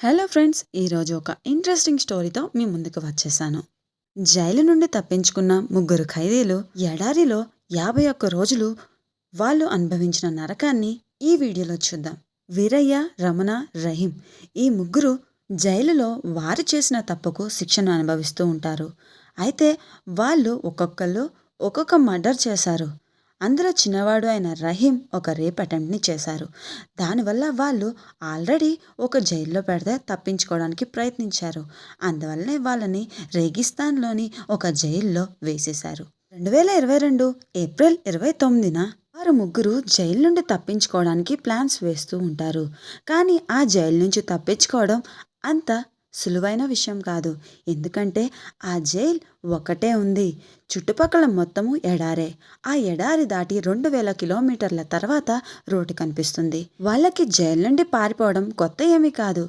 Hello friends ఈరోజు ఒక interesting స్టోరీతో మీ ముందుకు వచ్చేసాను. జైలు నుండి తప్పించుకున్న ముగ్గురు ఖైదీలు ఎడారిలో యాభై ఒక్క రోజులు వాళ్ళు అనుభవించిన నరకాన్ని ఈ వీడియోలో చూద్దాం. వీరయ్య రమణ రహీం ఈ ముగ్గురు జైలులో వారు చేసిన తప్పుకు శిక్షను అనుభవిస్తూ ఉంటారు. అయితే వాళ్ళు ఒక్కొక్కళ్ళు ఒక్కొక్క మర్డర్ చేశారు. అందులో చిన్నవాడు అయిన రహీం ఒక రేప్ అటెంప్ట్ని చేశారు. దానివల్ల వాళ్ళు ఆల్రెడీ ఒక జైల్లో పెడితే తప్పించుకోవడానికి ప్రయత్నించారు. అందువల్లనే వాళ్ళని రేగిస్తాన్లోని ఒక జైల్లో వేసేశారు. రెండు వేల ఇరవై రెండు ఏప్రిల్ ఇరవై తొమ్మిదిన వారు ముగ్గురు జైలు నుండి తప్పించుకోవడానికి ప్లాన్స్ వేస్తూ ఉంటారు. కానీ ఆ జైలు నుంచి తప్పించుకోవడం అంత సులువైన విషయం కాదు. ఎందుకంటే ఆ జైల్ ఒకటే ఉంది. చుట్టుపక్కల మొత్తము ఎడారే. ఆ ఎడారి దాటి రెండు వేల కిలోమీటర్ల తర్వాత రోడ్డు కనిపిస్తుంది. వాళ్ళకి జైలు నుండి పారిపోవడం కొత్త ఏమీ కాదు.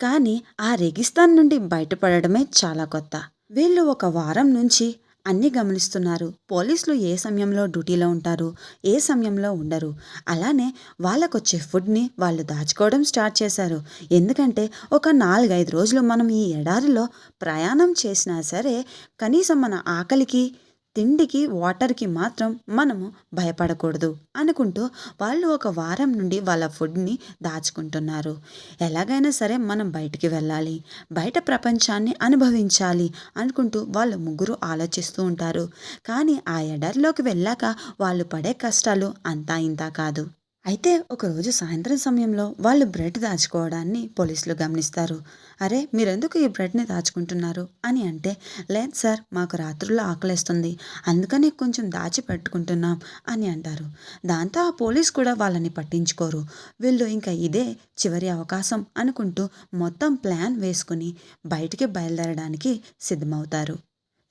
కానీ ఆ రెగిస్తాన్ నుండి బయటపడడమే చాలా కొత్త. వీళ్ళు ఒక వారం నుంచి అన్నీ గమనిస్తున్నారు. పోలీసులు ఏ సమయంలో డ్యూటీలో ఉంటారు ఏ సమయంలో ఉండరు. అలానే వాళ్ళకొచ్చే ఫుడ్ని వాళ్ళు దాచుకోవడం స్టార్ట్ చేశారు. ఎందుకంటే ఒక నాలుగైదు రోజులు మనం ఈ ఎడారిలో ప్రయాణం చేసినా సరే కనీసం మన ఆకలికి తిండికి వాటర్కి మాత్రం మనము భయపడకూడదు అనుకుంటూ వాళ్ళు ఒక వారం నుండి వాళ్ళ ఫుడ్ని దాచుకుంటున్నారు. ఎలాగైనా సరే మనం బయటికి వెళ్ళాలి బయట ప్రపంచాన్ని అనుభవించాలి అనుకుంటూ వాళ్ళు ముగ్గురు ఆలోచిస్తూ ఉంటారు. కానీ ఆ ఎడర్లోకి వెళ్ళాక వాళ్ళు పడే కష్టాలు అంతా ఇంతా కాదు. అయితే ఒకరోజు సాయంత్రం సమయంలో వాళ్ళు బ్రెడ్ దాచుకోవడాన్ని పోలీసులు గమనిస్తారు. అరే మీరెందుకు ఈ బ్రెడ్ని దాచుకుంటున్నారు? అని అంటే లేదు సార్ మాకు రాత్రుల్లో ఆకలేస్తుంది. అందుకని కొంచెం దాచి పెట్టుకుంటున్నాం అని అంటారు. దాంతో ఆ పోలీస్ కూడా వాళ్ళని పట్టించుకోరు. వీళ్ళు ఇంకా ఇదే చివరి అవకాశం అనుకుంటూ మొత్తం ప్లాన్ వేసుకుని బయటికి బయలుదేరడానికి సిద్ధమవుతారు.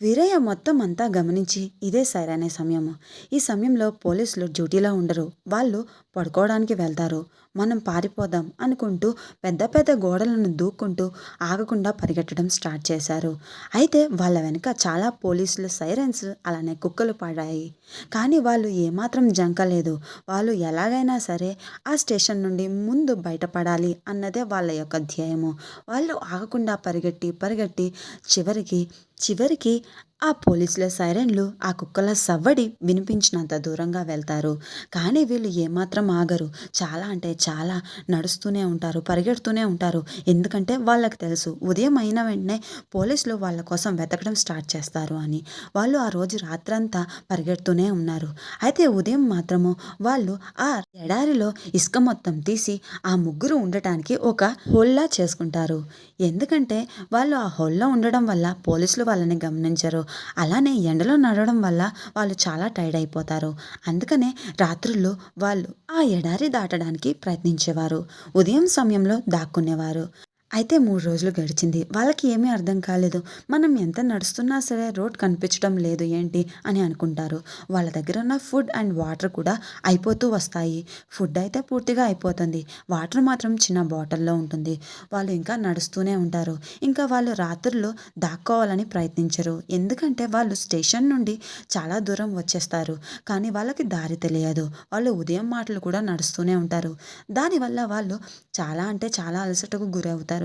వీరయ్య మొత్తం అంతా గమనించి ఇదే సరైన సమయము. ఈ సమయంలో పోలీసులు డ్యూటీలో ఉండరు. వాళ్ళు పడుకోవడానికి వెళ్తారు. మనం పారిపోదాం అనుకుంటూ పెద్ద పెద్ద గోడలను దూక్కుంటూ ఆగకుండా పరిగెట్టడం స్టార్ట్ చేశారు. అయితే వాళ్ళ వెనుక చాలా పోలీసుల సైరన్స్ అలానే కుక్కలు పడాయి. కానీ వాళ్ళు ఏమాత్రం జంకలేదు. వాళ్ళు ఎలాగైనా సరే ఆ స్టేషన్ నుండి ముందు బయటపడాలి అన్నదే వాళ్ళ యొక్క ధ్యేయము. వాళ్ళు ఆగకుండా పరిగెట్టి పరిగెట్టి చివరికి చివరికి ఆ పోలీసుల సైరన్లు ఆ కుక్కల సవ్వడి వినిపించినంత దూరంగా వెళ్తారు. కానీ వీళ్ళు ఏమాత్రం ఆగరు. చాలా అంటే చాలా నడుస్తూనే ఉంటారు పరిగెడుతూనే ఉంటారు. ఎందుకంటే వాళ్ళకి తెలుసు ఉదయం అయిన వెంటనే పోలీసులు వాళ్ళ కోసం వెతకడం స్టార్ట్ చేస్తారు అని. వాళ్ళు ఆ రోజు రాత్రంతా పరిగెడుతూనే ఉన్నారు. అయితే ఉదయం మాత్రము వాళ్ళు ఆ ఎడారిలో ఇసుక మొత్తం తీసి ఆ ముగ్గురు ఉండటానికి ఒక హోల్లా చేసుకుంటారు. ఎందుకంటే వాళ్ళు ఆ హోల్లో ఉండడం వల్ల పోలీసులు వాళ్ళని గమనించరు. అలానే ఎండలో నడవడం వల్ల వాళ్ళు చాలా టైర్డ్ అయిపోతారు. అందుకనే రాత్రుల్లో వాళ్ళు ఆ ఎడారి దాటడానికి ప్రయత్నించేవారు. ఉదయం సమయంలో దాక్కునేవారు. అయితే మూడు రోజులు గడిచింది. వాళ్ళకి ఏమీ అర్థం కాలేదు. మనం ఎంత నడుస్తున్నా సరే రోడ్ కనిపించడం లేదు ఏంటి అని అనుకుంటారు. వాళ్ళ దగ్గర ఉన్న ఫుడ్ అండ్ వాటర్ కూడా అయిపోతూ వస్తాయి. ఫుడ్ అయితే పూర్తిగా అయిపోతుంది. వాటర్ మాత్రం చిన్న బాటిల్లో ఉంటుంది. వాళ్ళు ఇంకా నడుస్తూనే ఉంటారు. ఇంకా వాళ్ళు రాత్రులు దాక్కోవాలని ప్రయత్నించరు. ఎందుకంటే వాళ్ళు స్టేషన్ నుండి చాలా దూరం వచ్చేస్తారు. కానీ వాళ్ళకి దారి తెలియదు. వాళ్ళు ఉదయం మాటలు కూడా నడుస్తూనే ఉంటారు. దానివల్ల వాళ్ళు చాలా అంటే చాలా అలసటకు గురవుతారు.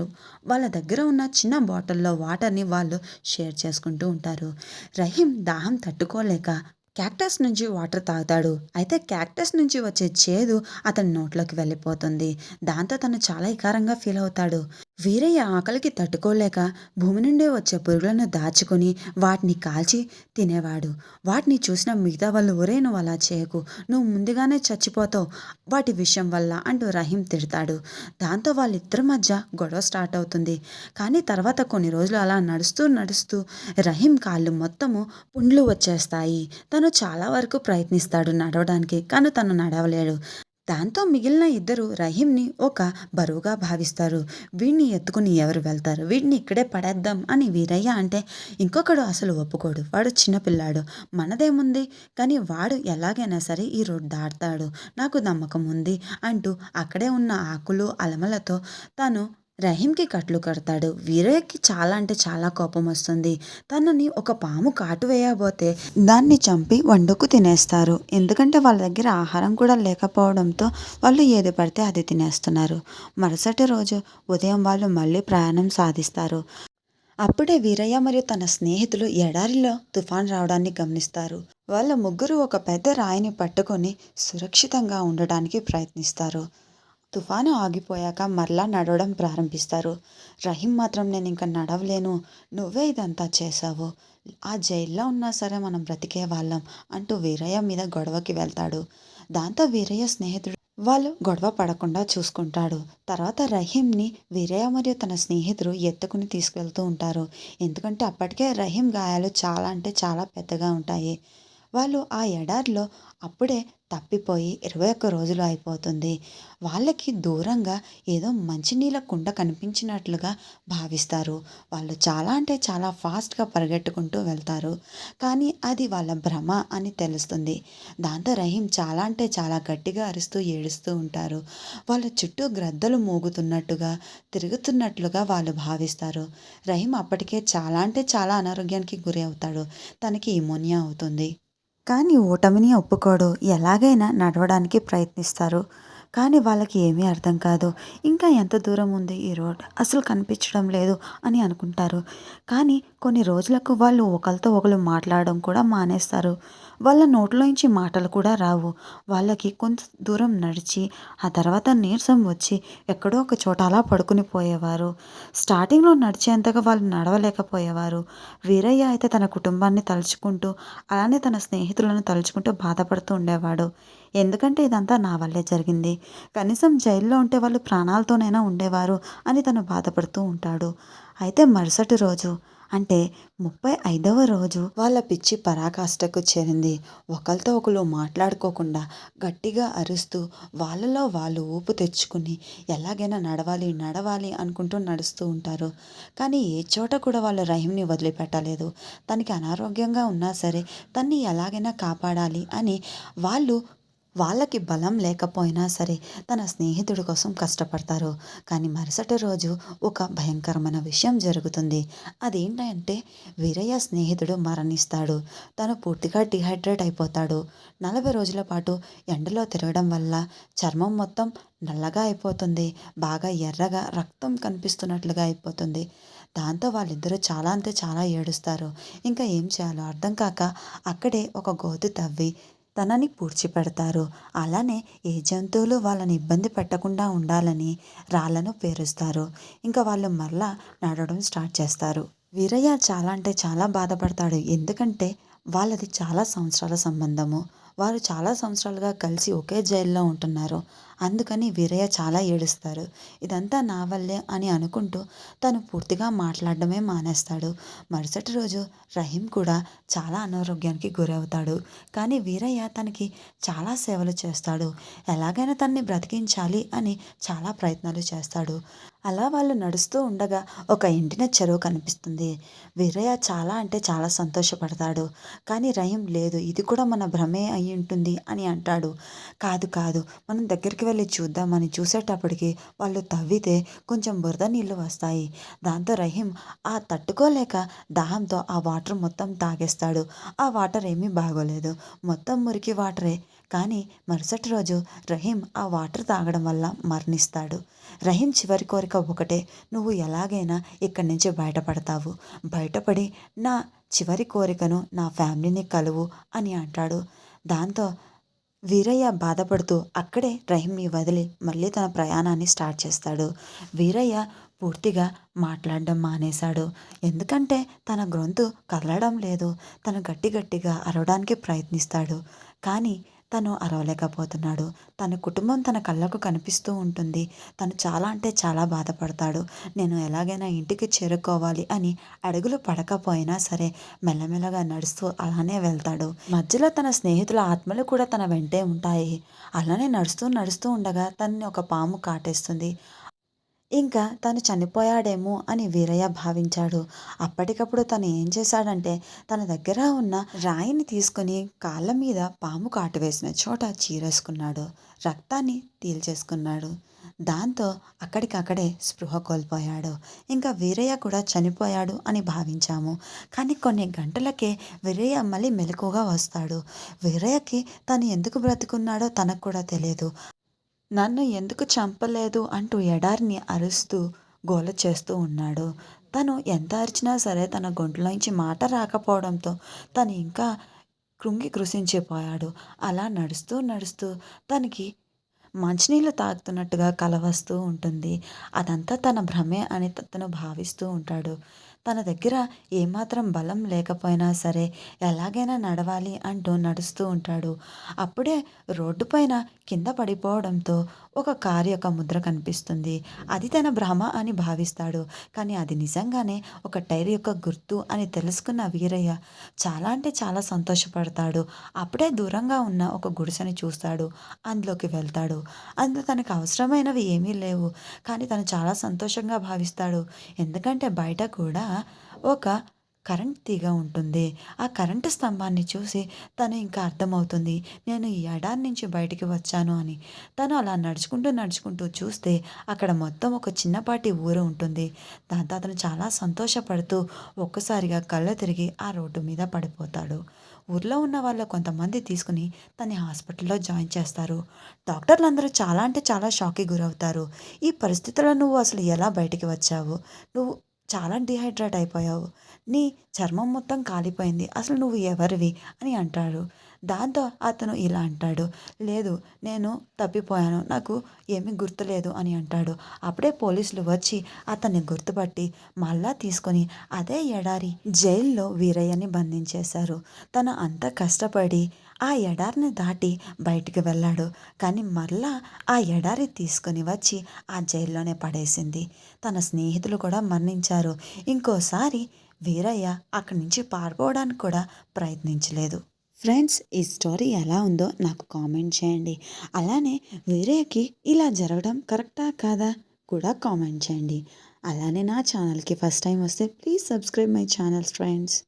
వాళ్ళ దగ్గర ఉన్న చిన్న బాటిల్లో వాటర్ని వాళ్ళు షేర్ చేసుకుంటూ ఉంటారు. రహీం దాహం తట్టుకోలేక క్యాక్టస్ నుంచి వాటర్ తాగుతాడు. అయితే క్యాక్టస్ నుంచి వచ్చే చేదు అతని నోట్లోకి వెళ్ళిపోతుంది. దాంతో తను చాలా ఇకారంగా ఫీల్ అవుతాడు. వీరయ్య ఆకలికి తట్టుకోలేక భూమి నుండి వచ్చే పురుగులను దాచుకొని వాటిని కాల్చి తినేవాడు. వాటిని చూసిన మిగతా వాళ్ళు ఒరే నువ్వు అలా చేయకు. నువ్వు ముందుగానే చచ్చిపోతావు. వాటి విషయం వల్ల అంటూ రహీం తిడతాడు. దాంతో వాళ్ళిద్దరి మధ్య గొడవ స్టార్ట్ అవుతుంది. కానీ తర్వాత కొన్ని రోజులు అలా నడుస్తూ నడుస్తూ రహీం కాళ్ళు మొత్తము పుండ్లు వచ్చేస్తాయి. తను తను చాలా వరకు ప్రయత్నిస్తాడు నడవడానికి కానీ తను నడవలేడు. దాంతో మిగిలిన ఇద్దరు రహీంని ఒక బరువుగా భావిస్తారు. వీడిని ఎత్తుకుని ఎవరు వెళ్తారు? వీడిని ఇక్కడే పడేద్దాం అని వీరయ్య అంటే ఇంకొకడు అసలు ఒప్పుకోడు. వాడు చిన్నపిల్లాడు మనదేముంది? కానీ వాడు ఎలాగైనా సరే ఈ రోడ్డు దాటుతాడు. నాకు నమ్మకం ఉంది అంటూ అక్కడే ఉన్న ఆకులు అలమలతో తను రహీంకి కట్లు కడతాడు. వీరయ్యకి చాలా అంటే చాలా కోపం వస్తుంది. తనని ఒక పాము కాటు వేయబోతే దాన్ని చంపి వండుకు తినేస్తారు. ఎందుకంటే వాళ్ళ దగ్గర ఆహారం కూడా లేకపోవడంతో వాళ్ళు ఏది పడితే అది తినేస్తున్నారు. మరుసటి రోజు ఉదయం వాళ్ళు మళ్ళీ ప్రయాణం సాధిస్తారు. అప్పుడే వీరయ్య మరియు తన స్నేహితులు ఎడారిలో తుఫాన్ రావడాన్ని గమనిస్తారు. వాళ్ళ ముగ్గురు ఒక పెద్ద రాయిని పట్టుకొని సురక్షితంగా ఉండడానికి ప్రయత్నిస్తారు. తుఫాను ఆగిపోయాక మరలా నడవడం ప్రారంభిస్తారు. రహీం మాత్రం నేను ఇంకా నడవలేను. నువ్వే ఇదంతా చేశావు. ఆ జైల్లో ఉన్నా సరే మనం బ్రతికే వాళ్ళం అంటూ వీరయ్య మీద గొడవకి వెళ్తాడు. దాంతో వీరయ్య స్నేహితుడు వాళ్ళు గొడవ పడకుండా చూసుకుంటాడు. తర్వాత రహీంని వీరయ్య మరియు తన స్నేహితుడు ఎత్తుకుని తీసుకెళ్తూ ఉంటారు. ఎందుకంటే అప్పటికే రహీం గాయాలు చాలా అంటే చాలా పెద్దగా ఉంటాయి. వాళ్ళు ఆ ఎడారిలో అప్పుడే తప్పిపోయి ఇరవై ఒక్క రోజులు అయిపోతుంది. వాళ్ళకి దూరంగా ఏదో మంచినీళ్ళ కుండ కనిపించినట్లుగా భావిస్తారు. వాళ్ళు చాలా అంటే చాలా ఫాస్ట్గా పరిగెట్టుకుంటూ వెళ్తారు. కానీ అది వాళ్ళ భ్రమ అని తెలుస్తుంది. దాంతో రహీం చాలా అంటే చాలా గట్టిగా అరుస్తూ ఏడుస్తూ ఉంటారు. వాళ్ళ చుట్టూ గ్రద్దలు మోగుతున్నట్టుగా తిరుగుతున్నట్లుగా వాళ్ళు భావిస్తారు. రహీం అప్పటికే చాలా అంటే చాలా అనారోగ్యానికి గురి అవుతాడు. తనకి ఇమోనియా అవుతుంది. కానీ ఓటమిని ఒప్పుకోడు. ఎలాగైనా నడవడానికి ప్రయత్నిస్తారు. కానీ వాళ్ళకి ఏమీ అర్థం కాదు. ఇంకా ఎంత దూరం ఉంది ఈ రోడ్? అసలు కనిపించడం లేదు అని అనుకుంటారు. కానీ కొన్ని రోజులకు వాళ్ళు ఒకరితో ఒకరు మాట్లాడడం కూడా మానేస్తారు. వాళ్ళ నోట్లోంచి మాటలు కూడా రావు. వాళ్ళకి కొంత దూరం నడిచి ఆ తర్వాత నీరసం వచ్చి ఎక్కడో ఒక చోట అలా పడుకుని పోయేవారు. స్టార్టింగ్లో నడిచేంతగా వాళ్ళు నడవలేకపోయేవారు. వీరయ్య అయితే తన కుటుంబాన్ని తలుచుకుంటూ అలానే తన స్నేహితులను తలుచుకుంటూ బాధపడుతూ ఉండేవాడు. ఎందుకంటే ఇదంతా నా వల్లే జరిగింది. కనీసం జైల్లో ఉంటే వాళ్ళు ప్రాణాలతోనైనా ఉండేవారు అని తను బాధపడుతూ ఉంటాడు. అయితే మరుసటి రోజు అంటే ముప్పై ఐదవ రోజు వాళ్ళ పిచ్చి పరాకాష్ఠకు చేరింది. ఒకరితో ఒకరు మాట్లాడుకోకుండా గట్టిగా అరుస్తూ వాళ్ళలో వాళ్ళు ఊపు తెచ్చుకుని ఎలాగైనా నడవాలి నడవాలి అనుకుంటూ నడుస్తూ ఉంటారు. కానీ ఏ చోట కూడా వాళ్ళు రహీంని వదిలిపెట్టలేదు. తనకి అనారోగ్యంగా ఉన్నా సరే తన్ని ఎలాగైనా కాపాడాలి అని వాళ్ళు వాళ్ళకి బలం లేకపోయినా సరే తన స్నేహితుడి కోసం కష్టపడతారు. కానీ మరుసటి రోజు ఒక భయంకరమైన విషయం జరుగుతుంది. అదేంటంటే వీరయ్య స్నేహితుడు మరణిస్తాడు. తను పూర్తిగా డిహైడ్రేట్ అయిపోతాడు. నలభై రోజుల పాటు ఎండలో తిరగడం వల్ల చర్మం మొత్తం నల్లగా అయిపోతుంది. బాగా ఎర్రగా రక్తం కనిపిస్తున్నట్లుగా అయిపోతుంది. దాంతో వాళ్ళిద్దరూ చాలా అంటే చాలా ఏడుస్తారు. ఇంకా ఏం చేయాలో అర్థం కాక అక్కడే ఒక గోతి తవ్వి తనని పూడ్చిపెడతారు. అలానే ఏ జంతువులు వాళ్ళని ఇబ్బంది పెట్టకుండా ఉండాలని రాళ్ళను పేరుస్తారు. ఇంకా వాళ్ళు మరలా నడవడం స్టార్ట్ చేస్తారు. వీరయ్య చాలా అంటే చాలా బాధపడతాడు. ఎందుకంటే వాళ్ళది చాలా సంవత్సరాల సంబంధము. వారు చాలా సంవత్సరాలుగా కలిసి ఒకే జైల్లో ఉంటున్నారు. అందుకని వీరయ్య చాలా ఏడుస్తారు. ఇదంతా నా వల్లే అని అనుకుంటూ తను పూర్తిగా మాట్లాడడమే మానేస్తాడు. మరుసటి రోజు రహీం కూడా చాలా అనారోగ్యానికి గురవుతాడు. కానీ వీరయ్య తనకి చాలా సేవలు చేస్తాడు. ఎలాగైనా తనని బ్రతికించాలి అని చాలా ప్రయత్నాలు చేస్తాడు. అలా వాళ్ళు నడుస్తూ ఉండగా ఒక ఎండిన చెరువు కనిపిస్తుంది. వీరయ్య చాలా అంటే చాలా సంతోషపడతాడు. కానీ రయం లేదు ఇది కూడా మన భ్రమే అయి ఉంటుంది అని అంటాడు. కాదు కాదు మనం దగ్గరికి వెళ్ళి చూద్దామని చూసేటప్పటికి వాళ్ళు తవ్వితే కొంచెం బురద నీళ్ళు వస్తాయి. దాంతో రహీం ఆ తట్టుకోలేక దాహంతో ఆ వాటర్ మొత్తం తాగేస్తాడు. ఆ వాటర్ ఏమీ బాగోలేదు. మొత్తం మురికి వాటరే. కానీ మరుసటి రోజు రహీం ఆ వాటర్ తాగడం వల్ల మరణిస్తాడు. రహీం చివరి కోరిక ఒకటే నువ్వు ఎలాగైనా ఇక్కడి నుంచి బయటపడతావు. బయటపడి నా చివరి కోరికను నా ఫ్యామిలీని కలువు అని అంటాడు. దాంతో వీరయ్య బాధపడుతూ అక్కడే రహీంని వదిలి మళ్ళీ తన ప్రయాణాన్ని స్టార్ట్ చేస్తాడు. వీరయ్య పూర్తిగా మాట్లాడడం మానేశాడు. ఎందుకంటే తన గొంతు కదలడం లేదు. తను గట్టి గట్టిగా అరవడానికి ప్రయత్నిస్తాడు. కానీ తను అరవలేకపోతున్నాడు. తన కుటుంబం తన కళ్ళకు కనిపిస్తూ ఉంటుంది. తను చాలా అంటే చాలా బాధపడతాడు. నేను ఎలాగైనా ఇంటికి చేరుకోవాలి అని అడుగులు పడకపోయినా సరే మెల్లమెల్లగా నడుస్తూ అలానే వెళ్తాడు. మధ్యలో తన స్నేహితుల ఆత్మలు కూడా తన వెంటే ఉంటాయి. అలానే నడుస్తూ నడుస్తూ ఉండగా తనని ఒక పాము కాటేస్తుంది. ఇంకా తను చనిపోయాడేమో అని వీరయ్య భావించాడు. అప్పటికప్పుడు తను ఏం చేశాడంటే తన దగ్గర ఉన్న రాయిని తీసుకుని కాళ్ళ మీద పాము కాటు వేసిన చోట చీరేసుకున్నాడు. రక్తాన్ని తీల్చేసుకున్నాడు. దాంతో అక్కడికక్కడే స్పృహ కోల్పోయాడు. ఇంకా వీరయ్య కూడా చనిపోయాడు అని భావించాము. కానీ కొన్ని గంటలకే వీరయ్య మళ్ళీ మెలకుగా వస్తాడు. వీరయ్యకి తను ఎందుకు బ్రతుకున్నాడో తనకు కూడా తెలియదు. నన్ను ఎందుకు చంపలేదు అంటూ ఎడారిని అరుస్తూ గోల చేస్తూ ఉన్నాడు. తను ఎంత అరిచినా సరే తన గొంతులోంచి మాట రాకపోవడంతో తను ఇంకా కృంగి కృషించిపోయాడు అలా నడుస్తూ నడుస్తూ తనకి మంచినీళ్ళు తాగుతున్నట్టుగా కలవస్తూ ఉంటుంది. అదంతా తన భ్రమే అని తను భావిస్తూ ఉంటాడు. తన దగ్గర ఏమాత్రం బలం లేకపోయినా సరే ఎలాగైనా నడవాలి అంటూ నడుస్తూ ఉంటాడు. అప్పుడే రోడ్డు పైన కింద పడిపోవడంతో ఒక కారు యొక్క ముద్ర కనిపిస్తుంది. అది తన భ్రమ అని భావిస్తాడు. కానీ అది నిజంగానే ఒక టైర్ యొక్క గుర్తు అని తెలుసుకున్న వీరయ్య చాలా అంటే చాలా సంతోషపడతాడు. అప్పుడే దూరంగా ఉన్న ఒక గుడిసెని చూస్తాడు. అందులోకి వెళ్తాడు. అందులో తనకు అవసరమైనవి ఏమీ లేవు. కానీ తను చాలా సంతోషంగా భావిస్తాడు. ఎందుకంటే బయట కూడా ఒక కరెంట్ తీగ ఉంటుంది. ఆ కరెంటు స్తంభాన్ని చూసి తను ఇంకా అర్థమవుతుంది. నేను ఈ ఎడారి నుంచి బయటికి వచ్చాను అని. తను అలా నడుచుకుంటూ నడుచుకుంటూ చూస్తే అక్కడ మొత్తం ఒక చిన్నపాటి ఊరు ఉంటుంది. దాంతో అతను చాలా సంతోషపడుతూ ఒక్కసారిగా కళ్ళు తిరిగి ఆ రోడ్డు మీద పడిపోతాడు. ఊర్లో ఉన్న వాళ్ళు కొంతమంది తీసుకుని తన్ని హాస్పిటల్లో జాయిన్ చేస్తారు. డాక్టర్లు అందరూ చాలా అంటే చాలా షాక్కి గురవుతారు. ఈ పరిస్థితుల్లో నువ్వు అసలు ఎలా బయటికి వచ్చావు? నువ్వు చాలా డిహైడ్రేట్ అయిపోయావు. నీ చర్మం మొత్తం కాలిపోయింది. అసలు నువ్వు ఎవరివి? అని అంటాడు. దాంతో అతను ఇలా అంటాడు. లేదు నేను తప్పిపోయాను. నాకు ఏమీ గుర్తులేదు అని అంటాడు. అప్పుడే పోలీసులు వచ్చి అతన్ని గుర్తుపట్టి మళ్ళా తీసుకొని అదే ఎడారి జైల్లో వీరయ్యని బంధించేశారు. తను అంత కష్టపడి ఆ ఎడారిని దాటి బయటికి వెళ్ళాడు. కానీ మరలా ఆ ఎడారి తీసుకొని వచ్చి ఆ జైల్లోనే పడేసింది. తన స్నేహితులు కూడా మరణించారు. ఇంకోసారి వీరయ్య అక్కడి నుంచి పారిపోవడానికి కూడా ప్రయత్నించలేదు. ఫ్రెండ్స్ ఈ స్టోరీ ఎలా ఉందో నాకు కామెంట్ చేయండి. అలానే వీరయ్యకి ఇలా జరగడం కరెక్టా కాదా కూడా కామెంట్ చేయండి. అలానే నా ఛానల్కి ఫస్ట్ టైం వస్తే please subscribe my channels friends.